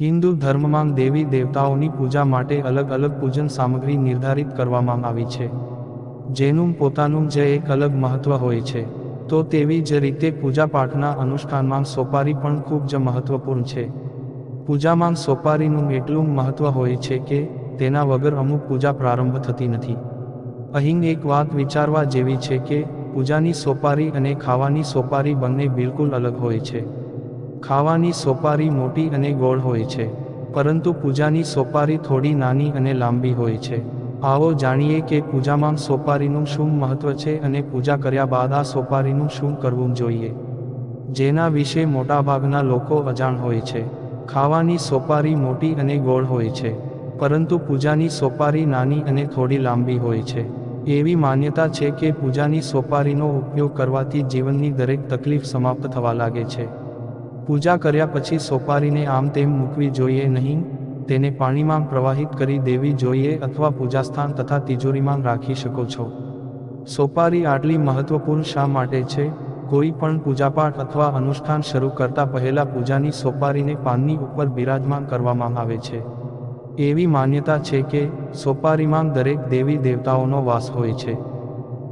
હિન્દુ ધર્મમાં દેવી દેવતાઓની પૂજા માટે અલગ અલગ પૂજન સામગ્રી નિર્ધારિત કરવામાં આવી છે. જેનું પોતાનું જ એક અલગ મહત્વ હોય છે. તો તેવી જ રીતે પૂજાપાઠના અનુષ્ઠાનમાં સોપારી પણ ખૂબ જ મહત્વપૂર્ણ છે. પૂજામાં સોપારીનું એટલું મહત્વ હોય છે કે, તેના વગર અમુક પૂજા પ્રારંભ થતી નથી. અહીં એક વાત વિચારવા જેવી છે કે, પૂજાની સોપારી અને ખાવાની સોપારી બંને બિલકુલ અલગ હોય છે. ખાવાની સોપારી મોટી અને ગોળ હોય છે, પરંતુ પૂજાની સોપારી થોડી નાની અને લાંબી હોય છે. આવો જાણીએ કે પૂજામાં સોપારીનું શું મહત્વ છે અને પૂજા કર્યા બાદ આ સોપારીનું શું કરવું જોઈએ. જેના વિશે મોટાભાગના લોકો અજાણ હોય છે. ખાવાની સોપારી મોટી અને ગોળ હોય છે, પરંતુ પૂજાની સોપારી નાની અને થોડી લાંબી હોય છે. એવી માન્યતા છે કે પૂજાની સોપારીનો ઉપયોગ કરવાથી જીવનની દરેક તકલીફ સમાપ્ત થવા લાગે છે. પૂજા કર્યા પછી સોપારીને આમ તેમ મૂકવી જોઈએ નહીં, તેને પાણીમાં પ્રવાહિત કરી દેવી જોઈએ અથવા પૂજાસ્થાન તથા તિજોરીમાં રાખી શકો છો. સોપારી આટલી મહત્વપૂર્ણ શા માટે છે? કોઈ પણ પૂજાપાઠ અથવા અનુષ્ઠાન શરૂ કરતા પહેલા પૂજાની સોપારીને પાનની ઉપર બિરાજમાન કરવામાં આવે છે. એવી માન્યતા છે કે, સોપારીમાં દરેક દેવી દેવતાઓનો વાસ હોય છે.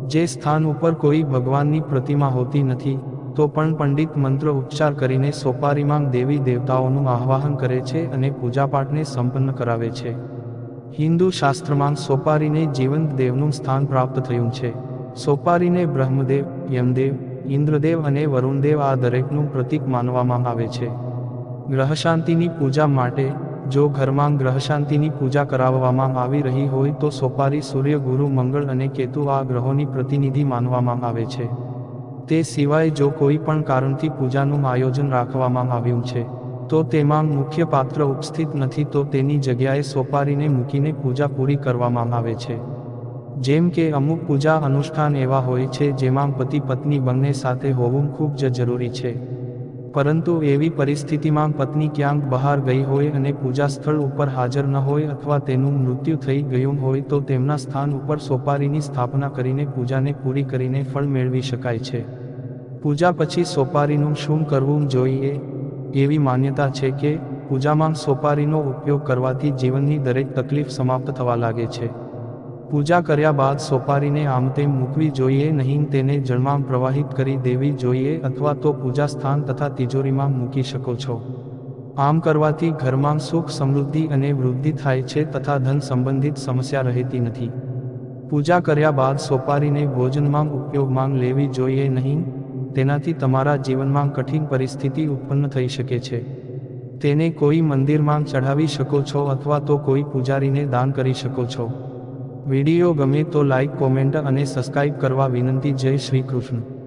જે સ્થાન ઉપર કોઈ ભગવાનની પ્રતિમા હોતી નથી તો પણ પંડિત મંત્ર ઉચ્ચાર કરીને સોપારીમાં દેવી દેવતાઓનું આહ્વાહન કરે છે અને પૂજાપાઠને સંપન્ન કરાવે છે. હિન્દુ શાસ્ત્રમાં સોપારીને જીવંત દેવનું સ્થાન પ્રાપ્ત થયું છે. સોપારીને બ્રહ્મદેવ, યમદેવ, ઇન્દ્રદેવ અને વરુણદેવ આ દરેકનું પ્રતીક માનવામાં આવે છે. ગ્રહશાંતિની પૂજા માટે, જો ઘરમાં ગ્રહશાંતિની પૂજા કરાવવામાં આવી રહી હોય તો સોપારી સૂર્ય ગુરુ મંગળ અને કેતુ આ ગ્રહોની પ્રતિનિધિ માનવામાં આવે છે. તે સિવાય જો કોઈ પણ કારણથી પૂજાનું આયોજન રાખવામાં આવ્યું છે, તો તેમાં મુખ્ય પાત્ર ઉપસ્થિત નથી તો તેની જગ્યાએ સોપારીને મૂકીને પૂજા પૂરી કરવામાં આવે છે. જેમ કે અમુક પૂજા અનુષ્ઠાન એવા હોય છે જેમાં પતિ પત્ની બંને સાથે હોવું ખૂબ જ જરૂરી છે. પરંતુ એવી પરિસ્થિતિમાં પત્ની ક્યાંક બહાર ગઈ હોય અને પૂજા સ્થળ ઉપર હાજર ન હોય અથવા તેનું મૃત્યુ થઈ ગયું હોય તો તેમના સ્થાન ઉપર સોપારીની સ્થાપના કરીને પૂજાને પૂરી કરીને ફળ મેળવી શકાય છે. પૂજા પછી સોપારીનું શું કરવું જોઈએ? એવી માન્યતા છે કે, પૂજામાં સોપારીનો ઉપયોગ કરવાથી જીવનની દરેક તકલીફ સમાપ્ત થવા લાગે છે. પૂજા કર્યા બાદ સોપારીને આમ તેમ મૂકવી જોઈએ નહીં તેને જળમાં પ્રવાહિત કરી દેવી જોઈએ અથવા તો પૂજા સ્થાન તથા તિજોરીમાં મૂકી શકો છો. આમ કરવાથી ઘરમાં સુખ સમૃદ્ધિ અને વૃદ્ધિ થાય છે તથા ધન સંબંધિત સમસ્યા રહેતી નથી. પૂજા કર્યા બાદ સોપારીને ભોજનમાં ઉપયોગમાં લેવી જોઈએ નહીં, તેનાથી તમારા જીવનમાં કઠિન પરિસ્થિતિ ઉત્પન્ન થઈ શકે છે. તેને કોઈ મંદિરમાં ચઢાવી શકો છો અથવા તો કોઈ પૂજારીને દાન કરી શકો છો. વીડિયો ગમે તો લાઈક કોમેન્ટ અને સબસ્ક્રાઇબ કરવા વિનંતી. જય શ્રી કૃષ્ણ.